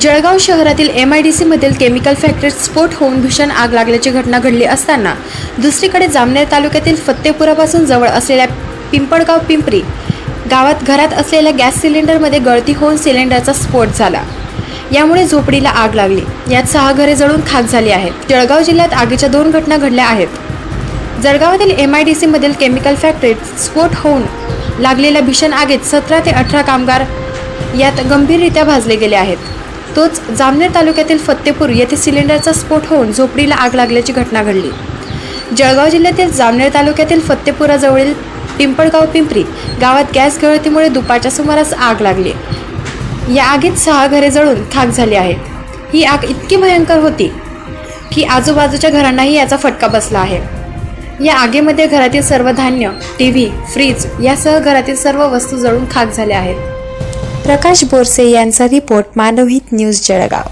जळगाव शहरातील M I D सीमधील chemical फॅक्टरीत स्फोट होऊन भीषण आग लागल्याची घटना घडली असताना दुसरीकडे जामनेर तालुक्यातील फत्तेपुरापासून जवळ असलेल्या पिंपळगाव पिंपरी गावात घरात असलेल्या गॅस सिलेंडरमध्ये गळती होऊन सिलेंडरचा स्फोट झाला. यामुळे झोपडीला आग लागली. यात सहा घरे जळून खाक झाली आहेत. जळगाव जिल्ह्यात आगीच्या दोन घटना घडल्या आहेत. जळगावातील एम आय डी सीमधील केमिकल फॅक्टरीत स्फोट होऊन लागलेल्या भीषण आगीत सतरा ते अठरा कामगार यात गंभीररित्या भाजले गेले आहेत. तोच जामनेर तालुक्यातील फत्तेपूर येथे सिलेंडरचा स्फोट होऊन झोपडीला आग लागल्याची घटना घडली. जळगाव जिल्ह्यातील जामनेर तालुक्यातील फत्तेपुराजवळील पिंपळगाव पिंपरी गावात गॅस गळतीमुळे दुपारच्या सुमारास आग लागली. या आगीत सहा घरे जळून खाक झाली आहेत. ही आग इतकी भयंकर होती की आजूबाजूच्या घरांनाही याचा फटका बसला आहे. या आगीमध्ये घरातील सर्व धान्य टी व्ही फ्रीज यासह घरातील सर्व वस्तू जळून खाक झाल्या आहेत. प्रकाश बोरसे यांचा रिपोर्ट मानवहित न्यूज जळगाव.